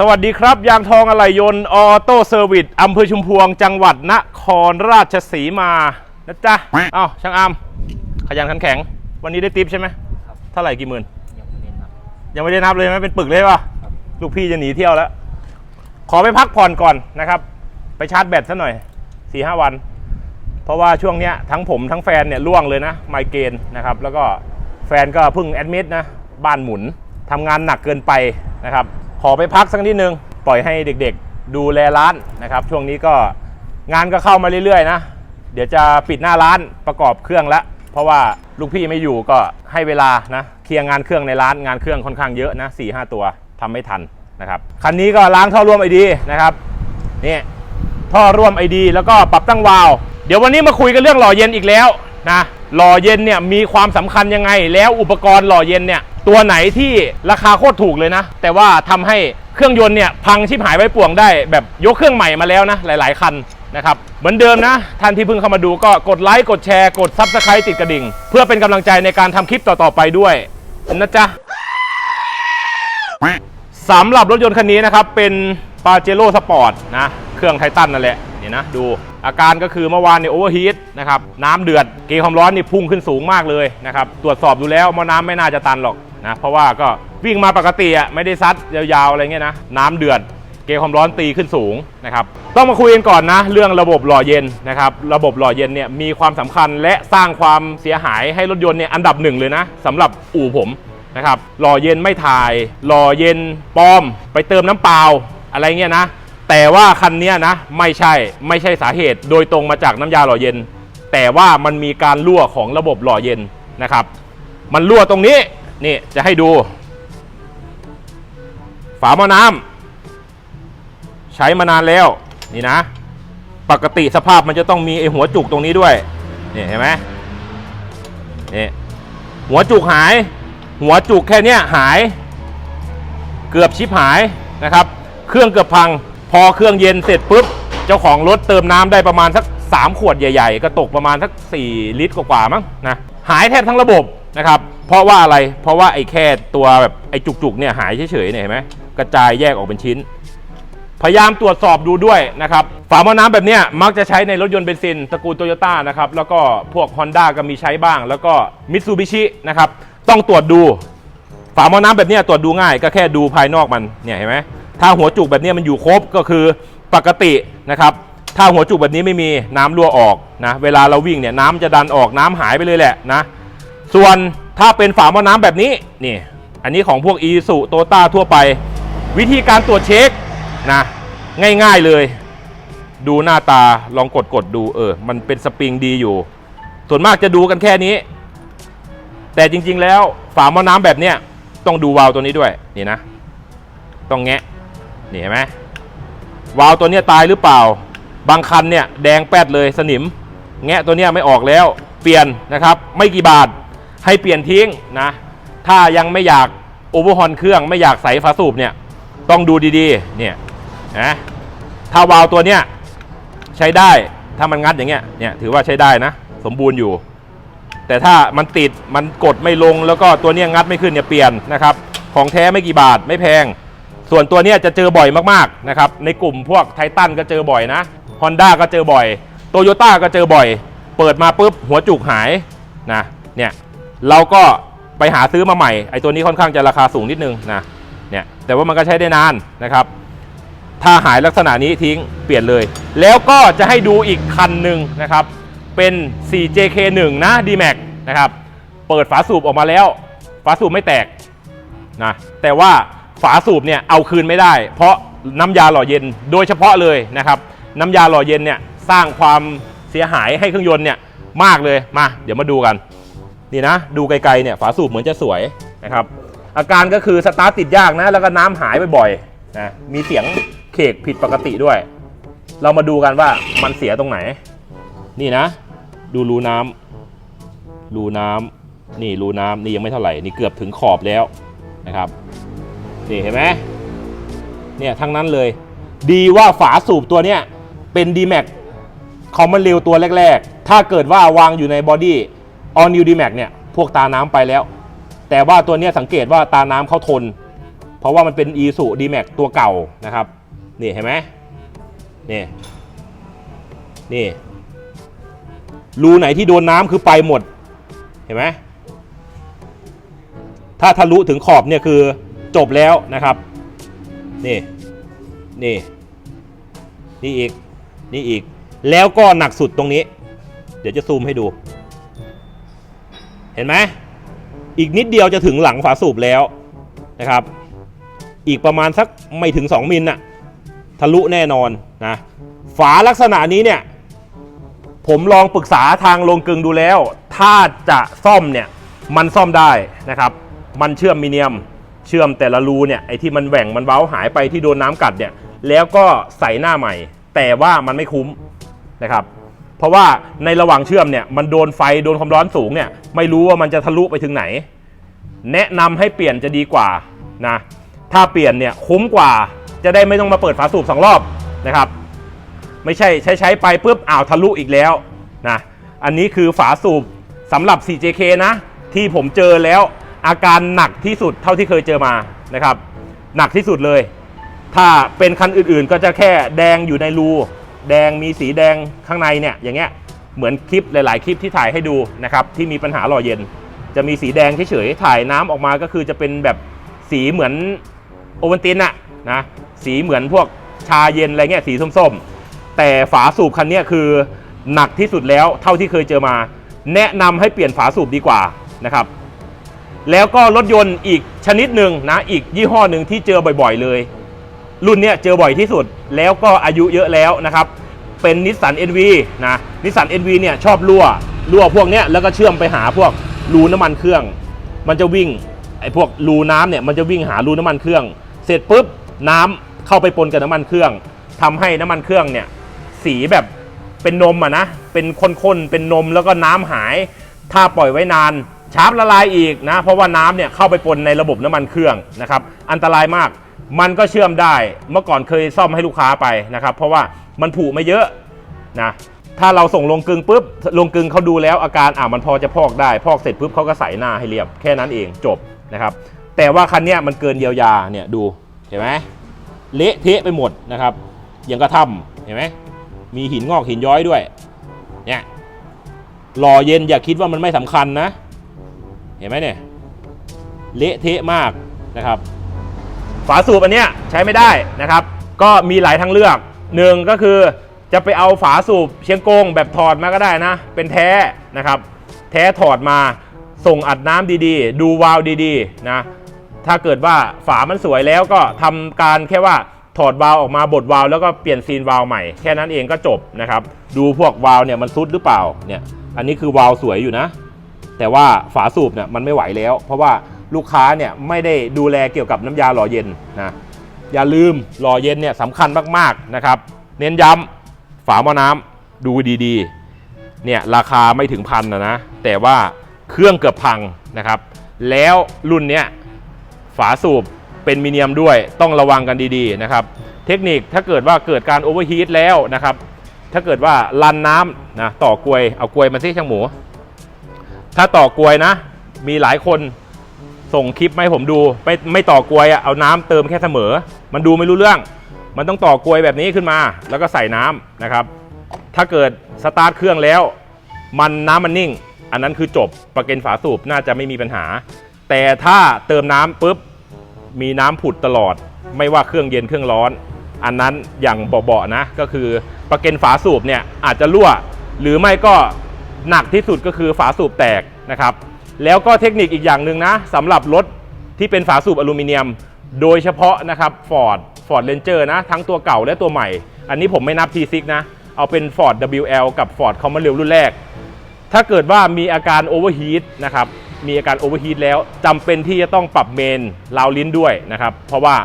สวัสดีครับ ยางทองอะไหล่ยนต์ออโต้เซอร์วิสอำเภอชุมพวง จังหวัดนครราชสีมานะจ๊ะเอ้าช่างอามขยันขันแข็ง วันนี้ได้ติปใช่ไหมครับ เท่าไหร่กี่หมื่น ยังไม่เน้นครับ ยังไม่ได้นับเลยไหมเป็นปึกเลยป่ะครับ ลูกพี่จะหนีเที่ยวแล้ว ขอไปพักผ่อนก่อนนะครับ ไปชาร์จแบตซะหน่อยสี่ห้าวัน เพราะว่าช่วงเนี้ยทั้งผมทั้งแฟนเนี่ยล่วงเลยนะไมเกรนนะครับ แล้วก็แฟนก็เพิ่งแอดมิดนะบ้านหมุนทำงานหนักเกินไปนะครับ ขอไปพักสักนิดนึง ปล่อยให้เด็กๆ ดูแลร้านนะครับ ช่วงนี้ก็งานก็เข้ามาเรื่อยๆนะ เดี๋ยวจะปิดหน้าร้านประกอบเครื่องแล้ว เพราะว่าลูกพี่ไม่อยู่ก็ให้เวลานะ เคลียร์งานเครื่องในร้านงานเครื่องค่อนข้างเยอะนะ4ี่หตัวทำไม่ทันนะครับคันนี้ก็ล้างท่อร่วมไอดีนะครับนี่ท่อร่วมไอดีแล้วก็ปรับตั้งวาล์วเดี๋ยววันนี้มาคุยกันเรื่องหล่อเย็นอีกแล้วนะหล่อเย็นเนี่ยมีความสำคัญยังไง แล้วอุปกรณ์หล่อเย็นเนี่ยตัวไหนที่ราคาโคตรถูกเลยนะ แต่ว่าทำให้เครื่องยนต์เนี่ยพังชิบหายไว้ป่วงได้ แบบยกเครื่องใหม่มาแล้วนะ หลาย ๆ คันนะครับเหมือนเดิมนะ ท่านที่เพิ่งเข้ามาดูก็กดไลค์กดแชร์กดซับสไครต์ติดกระดิ่ง เพื่อเป็นกำลังใจในการทำคลิปต่อ ๆ ไปด้วยนะจ๊ะสำหรับรถยนต์คันนี้นะครับ เป็นปาเจโร่สปอร์ตนะ เครื่องไททันนั่นแหละนี่นะดูอาการก็คือเมื่อวานเนี่ยโอเวอร์ฮีทนะครับน้ำเดือดเกจความร้อนนี่พุ่งขึ้นสูงมากเลยนะครับ ตรวจสอบดูแล้วมอน้ำไม่น่าจะตันหรอก นะเพราะว่าก็วิ่งมาปกติอะไม่ได้ซัดยาวๆอะไรเงี้ยนะน้ำเดือดเกความร้อนตีขึ้นสูงนะครับต้องมาคุยกันก่อนนะ เรื่องระบบหล่อเย็นนะครับระบบหล่อเย็นเนี่ยมีความสำคัญและสร้างความเสียหายให้รถยนต์เนี่ยอันดับหนึ่งเลยนะสำหรับอู่ผมนะครับหล่อเย็นไม่ถ่ายหล่อเย็นปลอม ไปเติมน้ำเปล่าอะไรเงี้ยนะ แต่ว่าคันเนี้ยนะไม่ใช่ไม่ใช่สาเหตุ โดยตรงมาจากน้ำยาหล่อเย็น แต่ว่ามันมีการรั่วของระบบหล่อเย็นนะครับ มันรั่วตรงนี้ นี่จะให้ดู ฝาหม้อน้ำใช้มานานแล้ว นี่นะ ปกติสภาพมันจะต้องมีไอหัวจุกตรงนี้ด้วยนี่เห็นไหมนี่หัวจุกหาย หัวจุกแค่เนี้ยหาย เกือบชิบหายนะครับ เครื่องเกือบพัง พอเครื่องเย็นเสร็จปุ๊บ เจ้าของรถเติมน้ำได้ประมาณสัก 3 ขวดใหญ่ ๆ ก็ตกประมาณสัก 4 ลิตรกว่าๆมั้งนะหายแทบทั้งระบบนะครับ เพราะว่าอะไร เพราะว่าไอ้แค่ตัวแบบไอ้จุกๆเนี่ยหายเฉยๆเนี่ยเห็นไหมกระจายแยกออกเป็นชิ้น พยายามตรวจสอบดูด้วยนะครับ ฝาหม้อน้ำแบบเนี้ยมักจะใช้ในรถยนต์เบนซินตระกูลโตโยต้านะครับ แล้วก็พวก Honda ก็มีใช้บ้าง แล้วก็มิตซูบิชินะครับ ต้องตรวจดู ฝาหม้อน้ำแบบเนี้ยตรวจดูง่าย ก็แค่ดูภายนอกมัน เนี่ยเห็นไหมถ้าหัวจุกแบบเนี้ยมันอยู่ครบก็คือปกตินะครับ ถ้าหัวจุกแบบนี้ไม่มีน้ำรั่วออกนะ เวลาเราวิ่งเนี่ยน้ำจะดันออกน้ำหายไปเลยแหละนะ ส่วน ถ้าเป็นฝาหม้อน้ำแบบนี้นี่อันนี้ของพวกอีสุโตต้าทั่วไป วิธีการตรวจเช็คนะง่ายๆเลย ดูหน้าตาลองกดกดดูเออ มันเป็นสปริงดีอยู่ ส่วนมากจะดูกันแค่นี้ แต่จริงๆแล้วฝาหม้อน้ำแบบเนี้ยต้องดูวาล์วตัวนี้ด้วยนี่นะ ต้องแงะนี่เห็นไหมวาล์วตัวเนี้ยตายหรือเปล่า บางคันเนี่ยแดงแป๊ดเลยสนิม แงะตัวเนี้ยไม่ออกแล้ว เปลี่ยนนะครับ ไม่กี่บาท ให้เปลี่ยนทิ้งนะ ถ้ายังไม่อยากโอเวอร์ฮอนเครื่องไม่อยากใส่ฝาสูบเนี่ย ต้องดูดีๆ เนี่ยนะถ้าวาล์วตัวเนี้ยใช้ได้ถ้ามันงัดอย่างเงี้ยเนี่ยถือว่าใช้ได้นะ สมบูรณ์อยู่ แต่ถ้ามันติดมันกดไม่ลงแล้วก็ตัวเนี้ยงัดไม่ขึ้นเนี่ยเปลี่ยนนะครับ ของแท้ไม่กี่บาทไม่แพง ส่วนตัวเนี้ยจะเจอบ่อยมากๆนะครับในกลุ่มพวกไททันก็เจอบ่อยนะ Honda ก็เจอบ่อยโตโยต้าก็เจอบ่อย เปิดมาปุ๊บหัวจุกหายนะเนี่ย เราก็ไปหาซื้อมาใหม่ไอ้ตัวนี้ค่อนข้างจะราคาสูงนิดนึงนะเนี่ยแต่ว่ามันก็ใช้ได้นานนะครับ ถ้าหายลักษณะนี้ทิ้งเปลี่ยนเลย แล้วก็จะให้ดูอีกคันหนึ่งนะครับ เป็น 4JK1 นะ D-Max นะครับเปิดฝาสูบออกมาแล้ว ฝาสูบไม่แตกนะแต่ว่าฝาสูบเนี่ยเอาคืนไม่ได้ เพราะน้ำยาหล่อเย็นโดยเฉพาะเลยนะครับน้ำยาหล่อเย็นเนี่ยสร้างความเสียหายให้เครื่องยนต์เนี่ยมากเลยมา เดี๋ยวมาดูกัน นี่นะ ดูไกลๆเนี่ยฝาสูบเหมือนจะสวยนะครับ อาการก็คือสตาร์ทติดยากนะ แล้วก็น้ำหายบ่อยๆนะมีเสียงเคกผิดปกติด้วย เรามาดูกันว่ามันเสียตรงไหน นี่นะ ดูรูน้ำรูน้ำนี่รูน้ำนี่ยังไม่เท่าไหร่นี่เกือบถึงขอบแล้วนะครับนี่เห็นไหมเนี่ยทั้งนั้นเลย ดีว่าฝาสูบตัวเนี้ยเป็น d m a x เขามันเร็วตัวแรก ๆ ถ้าเกิดว่าวางอยู่ในบอดี้ All New D Max เนี่ยพวกตาน้ำไปแล้ว แต่ว่าตัวนี้สังเกตว่าตาน้ำเขาทน เพราะว่ามันเป็น e s u d m a x ตัวเก่านะครับ นี่เห็นไหมนี่นี่รูไหนที่โดนน้ำคือไปหมด เห็นไหมถ้าทะลุถึงขอบเนี่ยคือจบแล้วนะครับ นี่ นี่ นี่อีก นี่อีก แล้วก็หนักสุดตรงนี้ เดี๋ยวจะซูมให้ดู เห็นไหมอีกนิดเดียวจะถึงหลังฝาสูบแล้วนะครับ อีกประมาณสักไม่ถึง 2 มิลน่ะทะลุแน่นอนนะฝาลักษณะนี้เนี่ย ผมลองปรึกษาทางโรงกลึงดูแล้ว ถ้าจะซ่อมเนี่ยมันซ่อมได้นะครับ มันเชื่อมมีเนียม เชื่อมแต่ละรูเนี่ยไอ้ที่มันแหว่งมันเว้าหายไปที่โดนน้ำกัดเนี่ย แล้วก็ใส่หน้าใหม่ แต่ว่ามันไม่คุ้มนะครับ เพราะว่าในระหว่างเชื่อมเนี่ยมันโดนไฟโดนความร้อนสูงเนี่ยไม่รู้ว่ามันจะทะลุไปถึงไหน แนะนำให้เปลี่ยนจะดีกว่านะถ้าเปลี่ยนเนี่ยคุ้มกว่าจะได้ไม่ต้องมาเปิดฝาสูบสองรอบนะครับ ไม่ใช่ใช้ใช้ไปปุ๊บอ้าวทะลุอีกแล้วนะอันนี้คือฝาสูบสำหรับ 4JK นะที่ผมเจอแล้วอาการหนักที่สุดเท่าที่เคยเจอมานะครับ หนักที่สุดเลย ถ้าเป็นคันอื่นๆก็จะแค่แดงอยู่ในรู แดงมีสีแดงข้างในเนี่ยอย่างเงี้ยเหมือนคลิปหลาย ๆ คลิปที่ถ่ายให้ดูนะครับที่มีปัญหาหล่อเย็น จะมีสีแดงเฉยๆถ่ายน้ำออกมาก็คือจะเป็นแบบสีเหมือนโอวัลตินอะนะสีเหมือนพวกชาเย็นอะไรเงี้ยสีส้มๆ แต่ฝาสูบคันเนี้ยคือหนักที่สุดแล้วเท่าที่เคยเจอมา แนะนำให้เปลี่ยนฝาสูบดีกว่านะครับ แล้วก็รถยนต์อีกชนิดหนึ่งนะอีกยี่ห้อหนึ่งที่เจอบ่อย ๆ เลย รุ่นเนี้ยเจอบ่อยที่สุดแล้วก็อายุเยอะแล้วนะครับ เป็นนิสสัน NV นะนิสสัน NV เนี่ยชอบรั่วรั่วพวกเนี้ยแล้วก็เชื่อมไปหาพวกรูน้ำมันเครื่อง มันจะวิ่งไอ้พวกรูน้ำเนี่ยมันจะวิ่งหารูน้ำมันเครื่อง เสร็จปุ๊บน้ำเข้าไปปนกับน้ำมันเครื่องทำให้น้ำมันเครื่องเนี่ยสีแบบเป็นนมอะนะเป็นข้นๆเป็นนมแล้วก็น้ำหาย ถ้าปล่อยไว้นานชาร์ปละลายอีกนะเพราะว่าน้ำเนี่ยเข้าไปปนในระบบน้ำมันเครื่องนะครับอันตรายมาก มันก็เชื่อมได้ เมื่อก่อนเคยซ่อมให้ลูกค้าไปนะครับ เพราะว่ามันผุมาเยอะนะ ถ้าเราส่งลงกึงปุ๊บ ลงกึงเขาดูแล้วอาการอะมันพอจะพอกได้ พอกเสร็จปุ๊บเขาก็ใส่หน้าให้เรียบแค่นั้นเองจบนะครับ แต่ว่าคันเนี้ยมันเกินเยียวยาเนี่ยดูเห็นไหมเละเทะไปหมดนะครับยังกระถ้ำเห็นไหมมีหินงอกหินย้อยด้วยเนี่ยหล่อเย็นอย่าคิดว่ามันไม่สำคัญนะ เห็นไหมเนี่ยเละเทะมากนะครับ ฝาสูบอันเนี้ยใช้ไม่ได้นะครับ ก็มีหลายทางเลือกหนึ่งก็คือจะไปเอาฝาสูบเชียงกงแบบถอดมาก็ได้นะ เป็นแท้นะครับ แท้ถอดมาส่งอัดน้ำดีๆ ดูวาล์วดีๆนะถ้าเกิดว่าฝามันสวยแล้วก็ทำการแค่ว่าถอดวาล์วออกมาบดวาล์วแล้วก็เปลี่ยนซีนวาล์วใหม่แค่นั้นเองก็จบนะครับ ดูพวกวาล์วเนี่ยมันซุดหรือเปล่าเนี่ยอันนี้คือวาล์วสวยอยู่นะ แต่ว่าฝาสูบเนี่ยมันไม่ไหวแล้ว เพราะว่า ลูกค้าเนี่ยไม่ได้ดูแลเกี่ยวกับน้ำยาหล่อเย็นนะอย่าลืมหล่อเย็นเนี่ยสำคัญมากๆนะครับ เน้นย้ำฝาหม้อน้ำดูดีๆเนี่ยราคาไม่ถึงพันนะนะแต่ว่าเครื่องเกือบพังนะครับ แล้วรุ่นเนี้ยฝาสูบเป็นมิเนียมด้วยต้องระวังกันดีๆนะครับ เทคนิคถ้าเกิดว่าเกิดการโอเวอร์ฮีทแล้วนะครับ ถ้าเกิดว่ารันน้ำนะต่อกลวยเอากลวยมาซิช่างหมู ถ้าต่อกลวยนะ มีหลายคน ส่งคลิปมาให้ผมดูไม่ไม่ต่อกลวยอะเอาน้ำเติมแค่เสมอ มันดูไม่รู้เรื่อง มันต้องต่อกลวยแบบนี้ขึ้นมา แล้วก็ใส่น้ำนะครับ ถ้าเกิดสตาร์ทเครื่องแล้ว มันน้ำมันนิ่ง อันนั้นคือจบประเกันฝาสูบน่าจะไม่มีปัญหา แต่ถ้าเติมน้ำปุ๊บมีน้ำผุดตลอด ไม่ว่าเครื่องเย็นเครื่องร้อน อันนั้นอย่างเบาๆนะก็คือประเกันฝาสูบเนี่ยอาจจะรั่ว หรือไม่ก็หนักที่สุดก็คือฝาสูบแตกนะครับ แล้วก็เทคนิคอีกอย่างหนึ่งนะสำหรับรถที่เป็นฝาสูบอลูมิเนียม โดยเฉพาะนะครับ Ford Ford Ranger นะ ทั้งตัวเก่าและตัวใหม่ อันนี้ผมไม่นับ T6 นะ เอาเป็น Ford WL กับ Ford Commonwealth รุ่นแรก ถ้าเกิดว่ามีอาการโอเวอร์ฮีทนะครับ มีอาการโอเวอร์ฮีทแล้วจำเป็นที่จะต้องปรับเมนราวลิ้นด้วยนะครับ เพราะว่า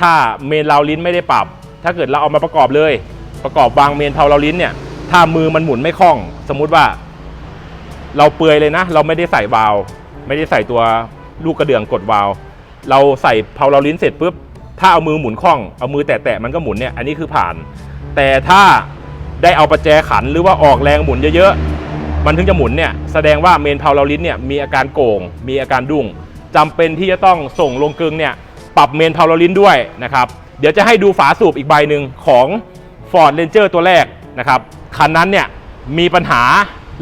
ถ้าเมนราวลิ้นไม่ได้ปรับ ถ้าเกิดเราเอามาประกอบเลย ประกอบวางเมนเทาราวลิ้นเนี่ย ถ้ามือมันหมุนไม่คล่อง สมมุติว่า เราเปลือยเลยนะ เราไม่ได้ใส่วาลไม่ได้ใส่ตัวลูกกระเดื่องกดวาลเราใส่เพาเราลิ้นเสร็จปุ๊บถ้าเอามือหมุนคล่องเอามือแตะๆมันก็หมุนเนี่ยอันนี้คือผ่าน แต่ถ้าได้เอาประแจขันหรือว่าออกแรงหมุนเยอะๆมันถึงจะหมุนเนี่ยแสดงว่าเมนเพาเราลิ้นเนี่ยมีอาการโก่ง มีอาการดุ้งจำเป็นที่จะต้องส่งลงกึงเนี่ยปรับเมนเพาวลินด้วยนะครับเดี๋ยวจะให้ดูฝาสูบอีกใบหนึ่งของ Ford Ranger ตัวแรกนะครับคันนั้นเนี่ยมีปัญหา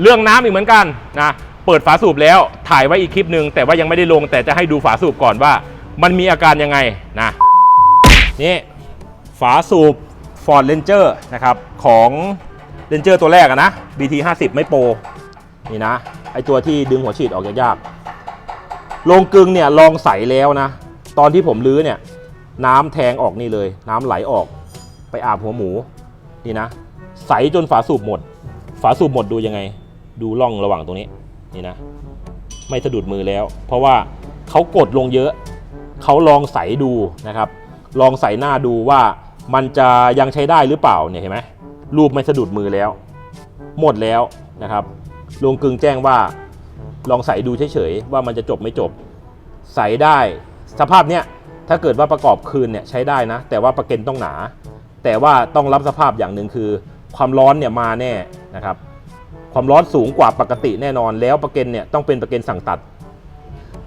เรื่องน้ำอีกเหมือนกันนะเปิดฝาสูบแล้วถ่ายไว้อีกคลิปหนึ่งแต่ว่ายังไม่ได้ลง แต่จะให้ดูฝาสูบก่อนว่า มันมีอาการยังไงนะนี่ฝาสูบ Ford Ranger นะครับของ Ranger ตัวแรกนะ BT 50ไม่โปรนี่นะไอตัวที่ดึงหัวฉีดออกยากๆลงกึงเนี่ยลองใสแล้วนะ ตอนที่ผมลื้อเนี่ยน้ำแทงออกนี่เลย น้ำไหลออกไปอาบหัวหมูนี่นะ ใสจนฝาสูบหมด ฝาสูบหมดดูยังไง ดูร่องระหว่างตรงนี้นี่นะไม่สะดุดมือแล้ว เพราะว่าเขากดลงเยอะ เขาลองใสดูนะครับ ลองใส่หน้าดูว่ามันจะยังใช้ได้หรือเปล่าเนี่ยเห็นไหมรูปไม่สะดุดมือแล้ว หมดแล้วนะครับลงกึงแจ้งว่า ลองใส่ดูเฉยๆว่ามันจะจบไม่จบ ใส่ได้สภาพเนี้ยถ้าเกิดว่าประกอบคืนเนี่ยใช้ได้นะ แต่ว่าประเกันต้องหนา แต่ว่าต้องรับสภาพอย่างหนึ่งคือ ความร้อนเนี่ยมาแน่นะครับ ความร้อนสูงกว่าปกติแน่นอน แล้วประเกันเนี่ยต้องเป็นประเกันสั่งตัด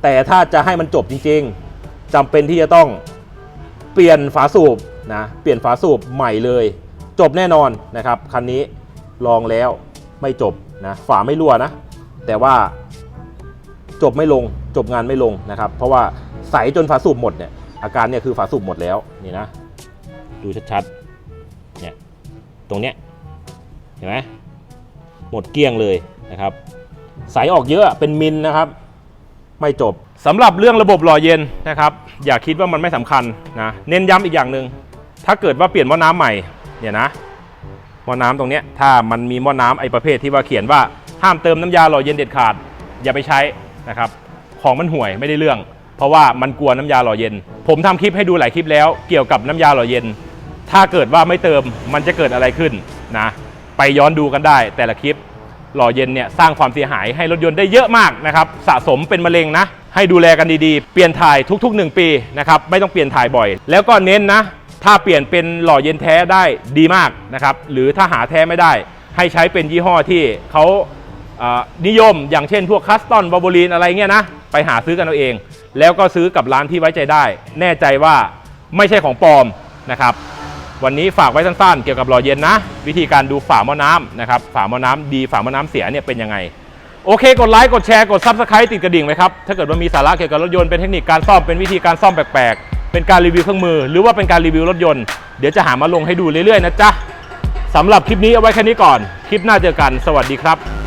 แต่ถ้าจะให้มันจบจริงๆจำเป็นที่จะต้องเปลี่ยนฝาสูบนะเปลี่ยนฝาสูบใหม่เลย จบแน่นอนนะครับคันนี้ลองแล้วไม่จบนะฝาไม่รั่วนะ แต่ว่าจบไม่ลงจบงานไม่ลงนะครับ เพราะว่าใสจนฝาสูบหมดเนี่ยอาการเนี่ยคือฝาสูบหมดแล้วนี่นะ ดูชัดๆเนี่ยตรงเนี้ยเห็นไหม หมดเกลี้ยงเลยนะครับใสออกเยอะเป็นมิลนะครับ ไม่จบสำหรับเรื่องระบบหล่อเย็นนะครับ อย่าคิดว่ามันไม่สำคัญนะเน้นย้ำอีกอย่างหนึ่งถ้าเกิดว่าเปลี่ยนหม้อน้ำใหม่เนี่ยนะหม้อน้ำตรงเนี้ยถ้ามันมีหม้อน้ำไอประเภทที่ว่าเขียนว่าห้ามเติมน้ำยาหล่อเย็นเด็ดขาด อย่าไปใช้นะครับของมันห่วยไม่ได้เรื่อง เพราะว่ามันกลัวน้ำยาหล่อเย็น ผมทำคลิปให้ดูหลายคลิปแล้ว เกี่ยวกับน้ำยาหล่อเย็น ถ้าเกิดว่าไม่เติมมันจะเกิดอะไรขึ้น ไปย้อนดูกันได้ แต่ละคลิปหล่อเย็นเนี่ยสร้างความเสียหายให้รถยนต์ได้เยอะมากนะครับสะสมเป็นมะเร็งนะ ให้ดูแลกันดีๆ เปลี่ยนถ่ายทุก ๆ 1 ปีนะครับไม่ต้องเปลี่ยนถ่ายบ่อย แล้วก็เน้นนะ ถ้าเปลี่ยนเป็นหล่อเย็นแท้ได้ดีมากนะครับหรือถ้าหาแท้ไม่ได้ ให้ใช้เป็นยี่ห้อที่เขานิยมอย่างเช่นพวกคัสตอนบาบูลีนอะไรเงี้ยนะไปหาซื้อกันเอาเอง แล้วก็ซื้อกับร้านที่ไว้ใจได้ แน่ใจว่าไม่ใช่ของปลอมนะครับ วันนี้ฝากไว้สั้นๆ เกี่ยวกับหล่อเย็นนะ วิธีการดูฝาหม้อน้ำนะครับฝาหม้อน้ำดีฝาหม้อน้ำเสียเนี่ยเป็นยังไง โอเค กดไลค์กดแชร์กด Subscribe ติดกระดิ่งไว้ครับ ถ้าเกิดว่ามีสาระเกี่ยวกับรถยนต์เป็นเทคนิคการซ่อมเป็นวิธีการซ่อมแปลกๆ เป็นการรีวิวเครื่องมือ หรือว่าเป็นการรีวิวรถยนต์เดี๋ยวจะหามาลงให้ดูเรื่อยๆนะจ๊ะสำหรับคลิปนี้เอาไว้แค่นี้ก่อน คลิปหน้าเจอกัน สวัสดีครับ